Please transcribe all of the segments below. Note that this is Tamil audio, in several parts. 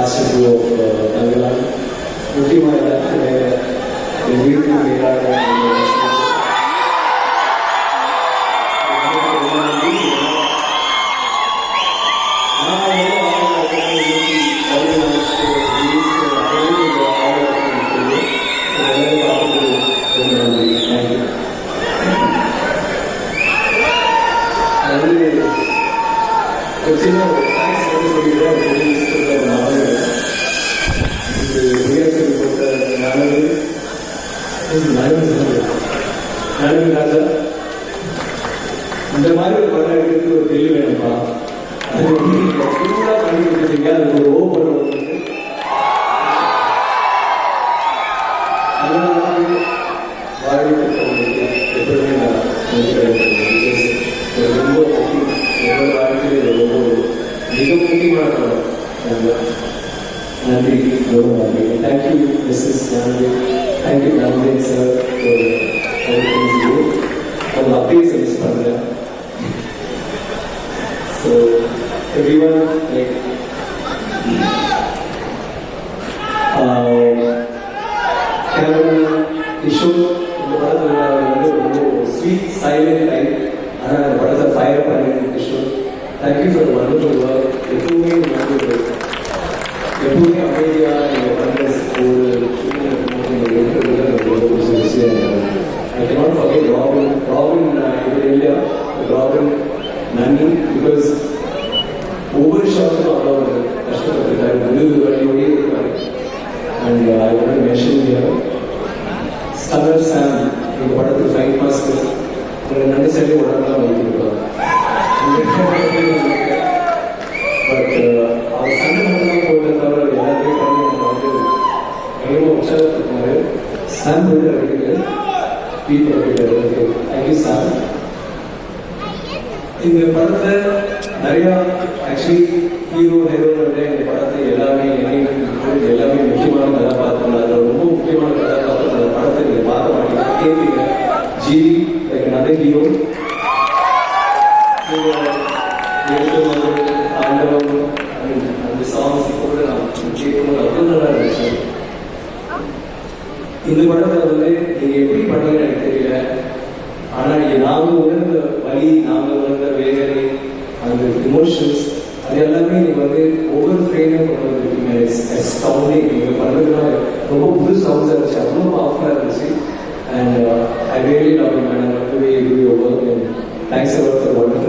capacity of uh, Nagaland. Putting my, uh, the will to Nandri Thank you, Mrs. Nandri. Thank you, Nandri sir, for everything you do. For the updates this. So, everyone, like, Robin Robin ഇതിലെല്ലാം റോബിൻ നന്ദി ബിക്കോസ് ഓവർ ഷോട്ട് നടന്നത് ஆண்டவம் அந்த சாங்ஸ் கூட நான் கேட்கும்போது அவ்வளோ நல்லா இருந்துச்சு இந்த படத்தை வந்து நீங்க எப்படி பண்ணீங்கன்னு எனக்கு தெரியல ஆனா நீங்க நாம உணர்ந்த வலி நாம உணர்ந்த வேதனை அந்த இமோஷன்ஸ் அது எல்லாமே நீங்க வந்து ஒவ்வொரு ஃப்ரேமும் கொண்டு வந்திருக்கீங்க அஸ்டவுண்டிங் நீங்க பண்றதுனால ரொம்ப புது சவுண்ட்ஸா இருந்துச்சு அவ்வளோ பவர்ஃபுல்லா இருந்துச்சு and I really love you man love your work and thanks a lot for wonderful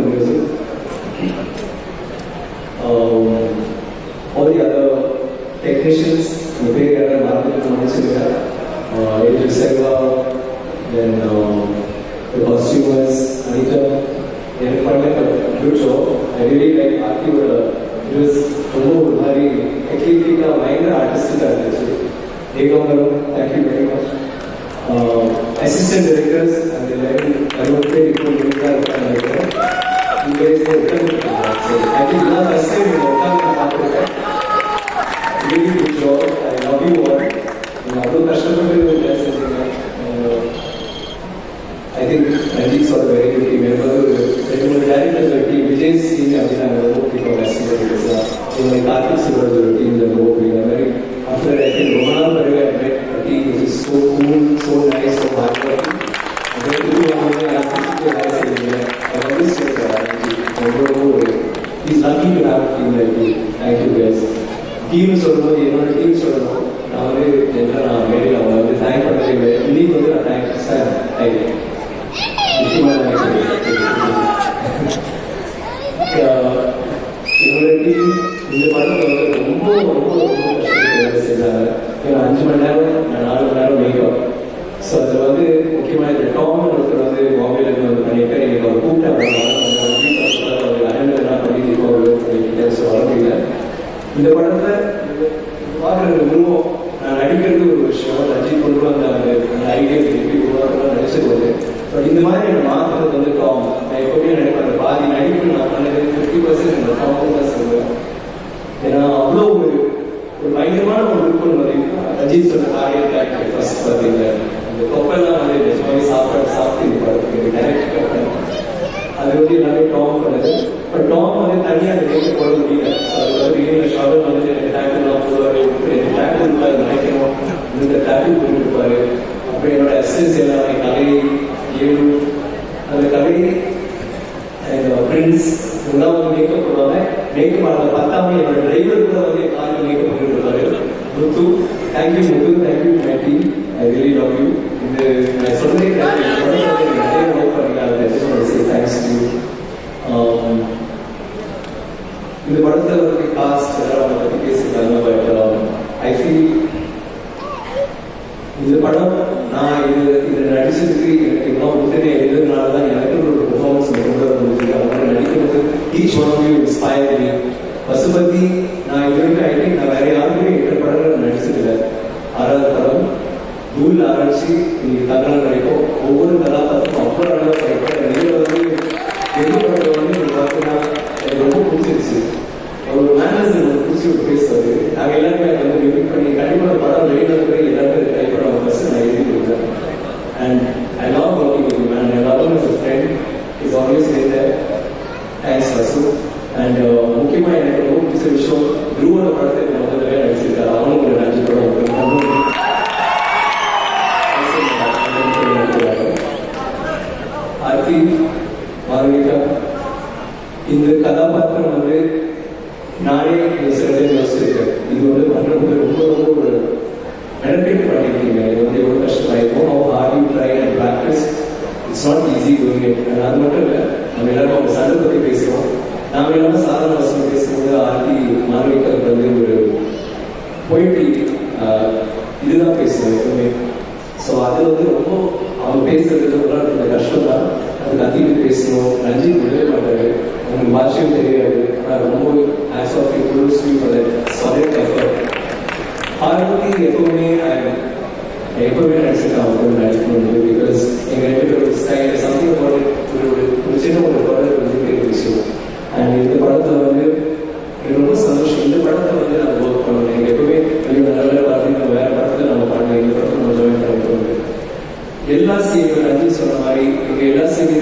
it was ரொம்ப ஒரு மாதிரி டெக்னிக்கலாக பயங்கர ஆர்டிஸ்டிக்காக இருந்துச்சு Ekambaram thank you very much assistant directors அந்த எல்லாரும் அறுபது பேர் இப்போ இருக்கா இருக்காங்க நினைக்கிறேன் இங்கே உட்காந்துருக்காங்க சரி ஐ திங்க் நான் ஃபஸ்ட் டைம் உட்காந்து நான் பார்த்துருக்கேன் really good job. I love you all. நீங்க அவ்வளோ கஷ்டப்பட்டு வேலை செஞ்சீங்க I think Ranjith sir very good team என்பது ஒரு ரெண்டு மூணு டேரக்டர்ஸ் ஒரு டீம் விஜய் டீம் அப்படின்னு நாங்கள் ரொம்ப பிடிக்கும் ரசிகர்கள் இவங்க கார்த்திக் சிவராஜ் ஒரு டீம் ரொம்ப பிடிக்கும் அந்த மாதிரி ஆஃப்டர் ஐ திங்க் ரொம்ப நாள் பிறகு I met team which is so cool so nice so hard working அதே புது அவங்க ரசிச்சுட்டு வேலை செய்வீங்க I always say that ரொம்ப ரொம்ப ஒரு is lucky to have team like you thank you guys team சொல்லும்போது என்னோட டீம் சொல்லணும் நான் வந்து என்ன நான் மேலே அவங்க வந்து தேங்க் பண்ணவே இல்லை இன்னைக்கு வந்து நான் தேங்க் சார் தேங்க் முக்கியமான என்னோட டீம் இந்த படத்தை வந்து ரொம்ப ரொம்ப ரொம்ப கஷ்டப்பட்டு வேலை செஞ்சாங்க ஏன்னா அஞ்சு மணி நேரம் நான் நாலு மணி நேரம் மேக்கப் ஸோ அதில் வந்து முக்கியமாக இந்த டாம் ஒருத்தர் வந்து பாம்பேல இருந்து வந்து பண்ணியிருக்காரு எனக்கு அவர் கூப்பிட்டாங்க அவர் அண்ணன் என்ன பண்ணிட்டு இப்போ பண்ணிட்டு ஸோ வர முடியல இந்த படத்தை பார்க்குற உருவம் நான் நடிக்கிறது ஒரு விஷயம் ரஞ்சித் கொண்டு வந்த அந்த அந்த ஐடியா திருப்பி உருவாக்கலாம் நடிச்சது பட் இந்த மாதிரி என்னை மாற்றுறது வந்து டாம் நான் எப்பவுமே நினைப்பேன் அந்த பாதி நடிப்பு நான் பண்ணது ஃபிஃப்டி பர்சன்ட் இந்த டாம் தான் சொல்லுவேன் விஜய் சொன்ன காரியம் ஃபர்ஸ்ட் பார்த்தீங்க அந்த கொப்பெல்லாம் வந்து நிஜமாவே சாப்பாடு சாப்பிட்டு இது படத்துக்கு டைரக்ட் கப்பல் அது வந்து எல்லாமே டாம் பண்ணுது பட் டாம் வந்து தனியாக அந்த ரேட்டு போட முடியல. ஸோ அது வந்து ரீடிங் ஷவர் வந்து எனக்கு போடுவார். எனக்கு டேக்கிள் நினைக்கணும். இந்த டேக்கிள் அப்புறம் என்னோட எஸ்எஸ் எல்லாமே கலை ஏழு அந்த கலை பிரின்ஸ் இதெல்லாம் வந்து மேக்கப் பண்ணுவாங்க. மேக்கப் பண்ண பத்தாம என்னோட டிரைவர் கூட வந்து என் மேக்கப் பண்ணிட்டு இருப்பாரு. Muthu thank you Muthu thank you my team I really love you இது நான் சொல்றதே நிறைய ஒர்க் தேங்க்ஸ் டு இந்த படத்துல வந்து காஸ்ட் எல்லாரும் பத்தி பேசியிருக்காங்க பட் ஐ ஃபீல் இந்த படம் நான் இது நடிச்சதுக்கு எனக்கு இன்னும் உடனே எழுதுனால தான் எனக்கு ஒரு பெர்ஃபார்மன்ஸ் கொண்டு வர அவங்க நடிக்கும்போது each one of you inspire Pasupathi நான் இது வரைக்கும் ஐ திங்க் நான் வேற யாருக்குமே எட்டு படங்கள் நடிச்சதில்லை ஆறாவது படம் நூல் ஆரம்பிச்சு நீங்க தகவல் கிடைக்கும் ஒவ்வொரு கதாபாத்திரம் அவ்வளோ அழகாக கிடைக்கும் நீங்க வந்து எது படத்தை வந்து நீங்க பார்த்தீங்கன்னா எனக்கு ரொம்ப பிடிச்சிருச்சு ஒரு மேனேஜர் எனக்கு பிடிச்சி ஒரு பேசுவாரு நாங்கள் எல்லாருமே அதை வந்து ரிவ்யூ பண்ணி கண்டிப்பாக படம் வெளியில போய் எல்லாருமே டைப் பண்ண ஃபர்ஸ்ட் நான் எழுதி கொடுத்தேன் and I love working with man I love is friend is always there thanks Vasu and முக்கியமாக எனக்கு ரொம்ப பிடிச்ச விஷயம் துருவோட படத்தை எனக்கு முதல்ல நடிச்சிருக்காரு அவனும் ஒரு நன்றி படம் ஆர்த்தி மார்விகா இந்த கதாபாத்திரம் வந்து நானே சில டைம் யோசிச்சிருக்கேன். இது வந்து பண்ணுறது ரொம்ப ரொம்ப ஒரு மெனக்கெட்டு பண்ணியிருக்கீங்க இது வந்து எவ்வளோ கஷ்டமாயிருக்கும் how hard you try and practice it's not easy going it அது மட்டும் இல்லை நம்ம எல்லாரும் அவங்க சண்டை பற்றி பேசுகிறோம் நாம எல்லாமே சாதாரண வசதி பேசும்போது ஆர்டி மாணவிகளுக்கு வந்து ஒரு போயிட்டு இதுதான் பேசுவோம் எப்பவுமே. ஸோ அது வந்து ரொம்ப அவங்க பேசுறது ரொம்ப கஷ்டம் தான் அதுக்கு அதிகம் பேசணும் நன்றி விடவே மாட்டாரு. உங்களுக்கு பாஷையும் தெரியாது. ரொம்ப hats off you for that solid effort Parvathy எப்பவுமே எப்பவுமே நடிச்சிருக்காங்க அவங்க நடிக்கணும் பிகாஸ் எங்க ரெண்டு பேரும் ஸ்டைல் சம்திங் ஒரு ஒரு சின்ன ஒரு படம் வந்து பெரிய விஷயம் அண்ட் இந்த படத்தை வந்து ரொம்ப சந்தோஷம். இந்த படத்தை வந்து நான் ஒர்க் பண்ணணும். எங்க எப்பவுமே ஐயோ நல்ல பார்த்தீங்கன்னா வேற படத்துல நம்ம பண்ணல. இந்த படத்தை நம்ம ஜாயின் பண்ண எல்லா சீனும் நன்றி சொன்ன மாதிரி எங்க எல்லா சீனுமே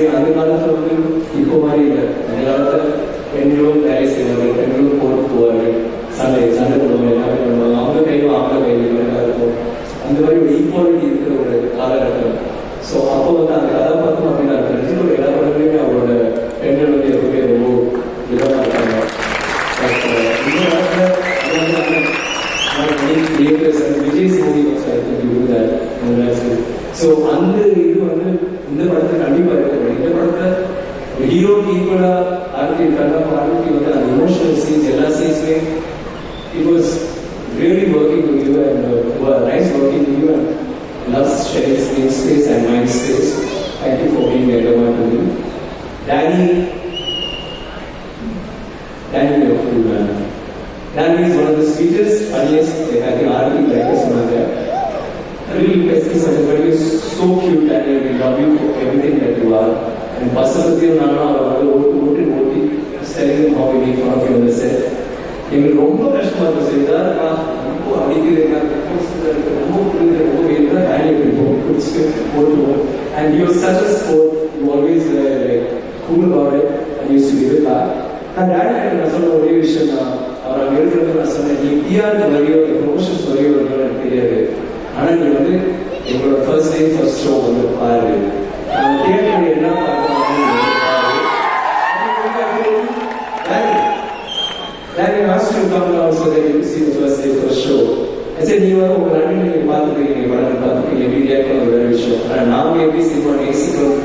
Love sharing screen space and mind space thank you for being ever to me Danny Danny Danny is one of the sweetest, funniest, I think, army writers on there. Really best and but you're so cute and we love you for everything that you are. And Basapati and Nana are ஓட்டு ஓட்டு ஓட்டி telling him how we make fun of you on the set. எங்களுக்கு ரொம்ப கஷ்டமா இருக்கும் சார் இதான் ரொம்ப அடிக்கிறேன் ரொம்ப புரியுது ரொம்ப வேணும் வேலையை பிடிப்போம் பிடிச்சிட்டு ஓட்டுவோம் and you such a sport you always like cool about it and used to give it back நான் டேரக்டர் நான் சொன்ன ஒரே விஷயம் தான் அவர் அங்கே இருக்கிறது நான் சொன்னேன் நீ பிஆர் வரையோ ப்ரொமோஷன்ஸ் வரையோ வருமோ எனக்கு தெரியாது ஆனால் நீ வந்து எங்களோட ஃபர்ஸ்ட் டே ஃபர்ஸ்ட் ஷோ வந்து பாரு நம்ம தியேட்டர் என்ன Danny asked you to come down so that you could see the first day first show. I said, நீ வர உங்க நன்றி நீங்க பார்த்துருக்கீங்க படம் பார்த்துருக்கீங்க எப்படி கேட்கணும் ஒரு வேற விஷயம் ஆனால் நாம எப்படி சினிமா நேசிக்கிறோம்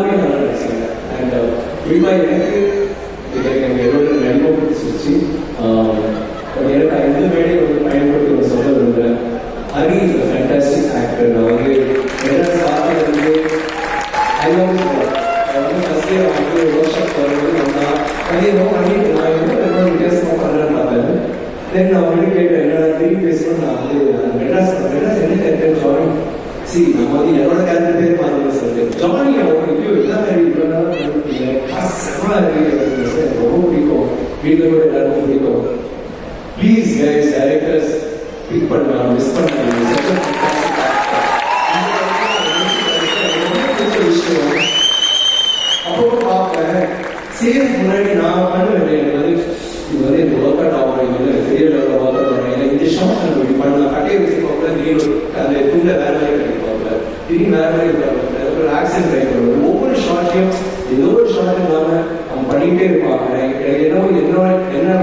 எல்லாமே நல்லா நடிச்சாங்க அண்ட் குறிப்பா எனக்கு எனக்கு எனக்கு எவ்வளோ ரொம்ப பிடிச்சிருச்சு இன்னைக்கு அந்த துண்டை வேற வேலையை கண்டிப்பாங்க திரும்பி வேற வேலையை பார்ப்பாங்க ஒரு ஆக்சிடென்ட் ஆகிடுவாங்க ஒவ்வொரு ஷார்ட்லையும் ஏதோ ஒரு ஷார்ட் இல்லாமல் அவங்க பண்ணிக்கிட்டே இருப்பாங்க என்ன என்ன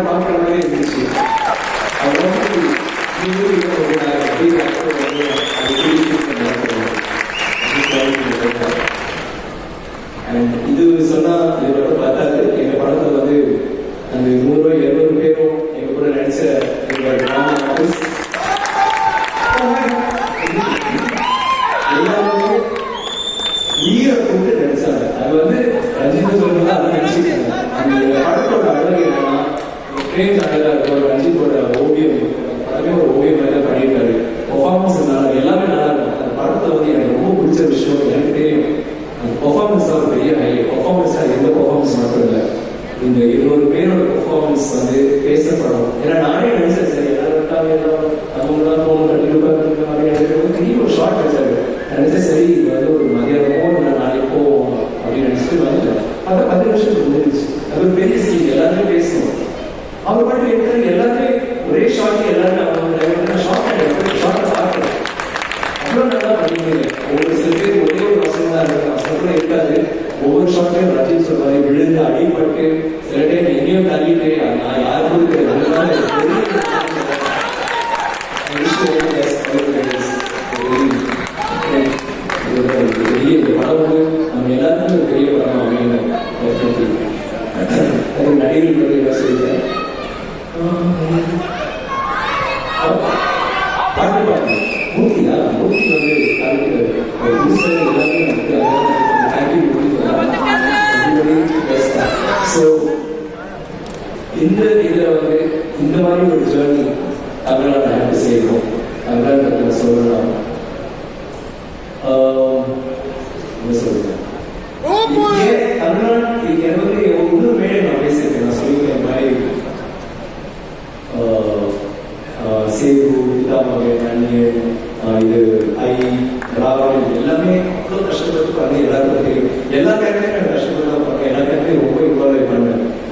இருக்கு. எல்லா கேரக்டரும் கஷ்டப்பட்டு தான் பார்க்க எல்லா கேரக்டரும் ரொம்ப இன்வால்வ் ஆயிடுவாங்க.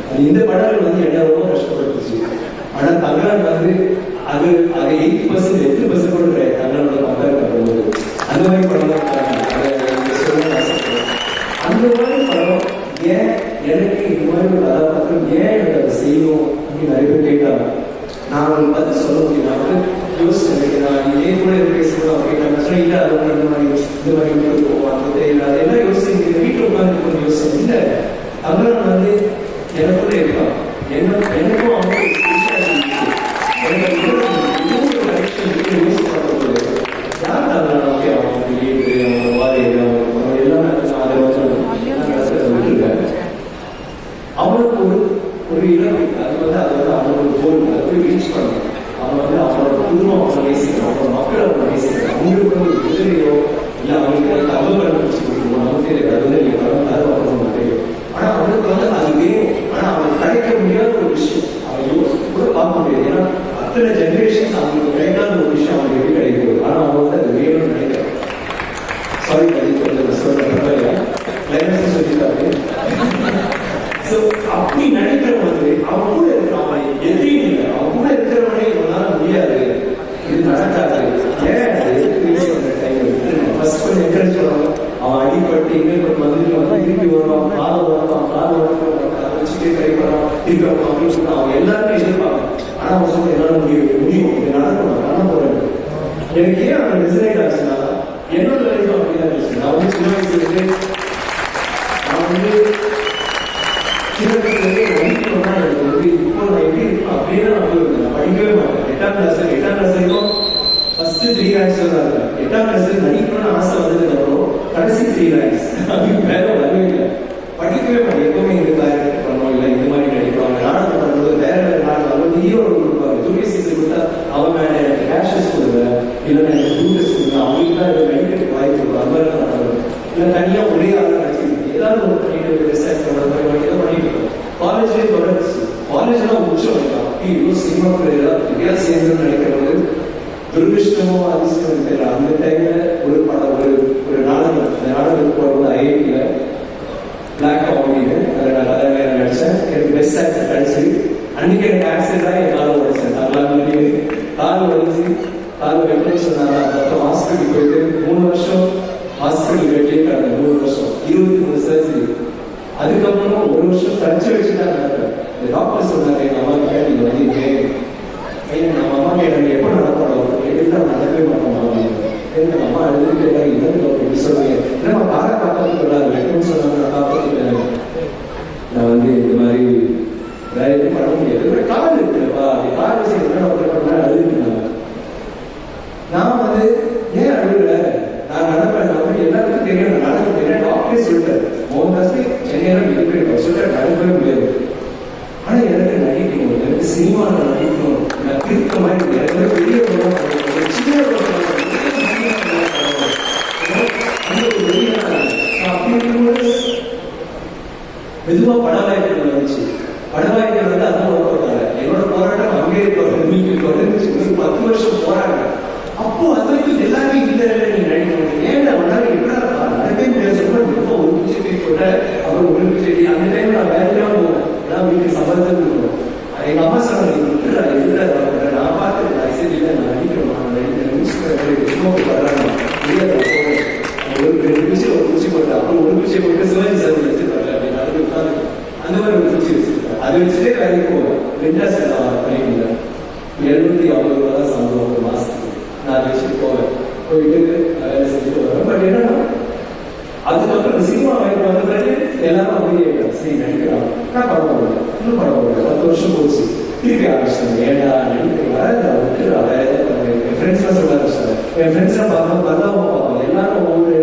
அது இந்த படங்கள் வந்து என்ன ரொம்ப கஷ்டப்படுத்துச்சு தமிழ்நாடு வந்து அது அவங்களுக்கு ஒரு ஒரு இழப்பு அது வந்து அது வந்து அவங்களோட கோல் வந்து ரீச் பண்ணணும் அவங்க வந்து அவனோட குடும்பம் அவங்க நேசிக்கணும் அவங்க மக்கள் அவங்க நேசிக்கணும் அவங்களுக்கு வந்து ஒரு எதிரியோ இல்லை அவங்களுக்கு தகவல் அனுப்பிச்சு கொடுக்கணும் நமக்கு தெரியாது அது வந்து நீங்கள் வரும் அது வரணும் தெரியும் ஆனால் அவங்களுக்கு வந்து அது வேணும் ஆனால் அவங்களுக்கு கிடைக்க முடியாத ஒரு விஷயம் அவங்க யோசித்து கூட பார்க்க முடியாது ஏன்னா அத்தனை ஜென்ரேஷன்ஸ் அவனுக்கு கிடைக்காத ஒரு விஷயம் அவங்களுக்கு எப்படி கிடைக்கிறது ஆனால் அவங்க வந்து அது வேணும்னு நினைக்கிறாங்க சாரி கிடைக்கிறது சொல்ல கிளைமேக்ஸ் சொல்லிட்டாரு அப்படி நினைக்கிற வந்து அவங்க கூட இருக்கிறவங்க எதையும் இல்லை. அவங்க கூட இருக்கிறவனே இவனால முடியாது. இது நடக்காது. ஏன் ஃபர்ஸ்ட் கொஞ்சம் என்கரேஜ் அவன் அடிப்பட்டு எங்க வந்து திருப்பி வருவான். காலை வருவான் காலை வருவான் வச்சுட்டு கை பண்ணுவான். திருப்பி வருவான். எல்லாருமே எதிர்ப்பாங்க. ஆனா அவன் சொல்ல என்னால முடியும் முடியும். இது நடக்கணும் எனக்கு ஏன் அவன் ரெசினேட் ஆச்சுன்னா என்னோட லைன்ஸ் சொல்றாங்க எட்டாம் கிளாஸ்ல நடிக்கணும்னு ஆசை வந்ததுக்கு அப்புறம் கடைசி த்ரீ லைன்ஸ் அப்படி வேற வரவே இல்லை. படிக்கவே மாட்டேன். எப்பவுமே இந்த காரியத்தை பண்ணணும் இல்லை இந்த மாதிரி நடிப்பாங்க. நாடகம் பண்ணுறது வேற வேற நாடகம் வரும்போது ஹீரோ கொடுப்பாங்க. துணி சீசை கொடுத்தா அவன் மேலே எனக்கு ரேஷஸ் கொடுங்க. இல்லைன்னா எனக்கு டூரிஸ்ட் கொடுங்க. அவங்களுக்கு தான் எனக்கு நடிக்கிறதுக்கு வாய்ப்பு கொடுக்கும் அது மாதிரி இல்லை தனியாக ஒரே ஆளாக நடிச்சிருக்கு ஏதாவது ஒரு பண்ணிட்டு ரிசர்ச் பண்ணுறது மாதிரி பண்ணிட்டு இருக்கோம் காலேஜ்லேயே தொடர்ந்துச்சு. காலேஜ்லாம் உச்சம் அப்படி இவ்வளோ சினிமா பிள்ளைகளாக சேர்ந்து நினைக்கிறது துர்திருஷ்டமோ அதிர்ஷ்டம் தெரியல அந்த டைம்ல ஒரு படம் ஒரு ஒரு நாடகம் அந்த நாடகத்துக்கு போகும்போது ஐஐடியில. பிளாக் காமெடியில் அதில் நல்லா நடித்தேன் எனக்கு பெஸ்ட் ஆக்டர் கிடைச்சி அன்னைக்கு எனக்கு ஆக்சிடென்ட் அவரே சொல்லிட்டார் மோகன்தாஸே என்னையாரும் இருக்கிறேன் சொல்லிட்டார் நடிக்கவே முடியாது ஆனா எனக்கு நடிக்கணும் எனக்கு சினிமாவில் நடிக்கணும் நான் இருக்க மாதிரி எனக்கு பெரிய சின்ன மெதுவா படம் அந்த மாதிரி ஒரு ஃபிரிட்ஜ் வச்சிருக்காரு அதை வச்சுட்டே வேலைக்கு ரெண்டா செல்லாம் ட்ரெயினில் எழுநூத்தி ஐம்பது ரூபா தான் சம்பளம் ஒரு மாசத்துக்கு நான் அதை வச்சுட்டு போவேன் போயிட்டு வேலை செஞ்சுட்டு வருவேன் பட் என்னன்னா அதுக்கப்புறம் சினிமா வேலைக்கு வந்த பிறகு எல்லாரும் அப்படியே சரி நடிக்கிறாங்க நான் பரவாயில்ல இன்னும் பரவாயில்ல பத்து வருஷம் போச்சு திருப்பி ஆரம்பிச்சிட்டாங்க ஏன்டா நடிக்கிறவா விட்டுறாத என் ஃப்ரெண்ட்ஸ்லாம் சொல்ல ஆரம்பிச்சிட்டாங்க என் ஃப்ரெண்ட்ஸ்லாம் பார்க்க பரவாயில்ல பார்ப்பாங்க எல்லாரும் ஒவ்வொரு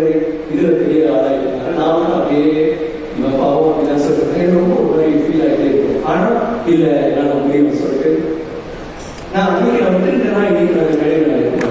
இதில் பெரிய ஆளாக நான் அப்படியே பாவம் சொல்றேன் எனக்கு ரொம்ப ஒரு ஃபீல் ஆகிட்டே இருக்கு ஆனா இல்ல நான் முடியும் சொல்லிட்டு நான் அன்னைக்கு வந்துட்டு நான் இன்னைக்கு நான் கடையில் இருக்க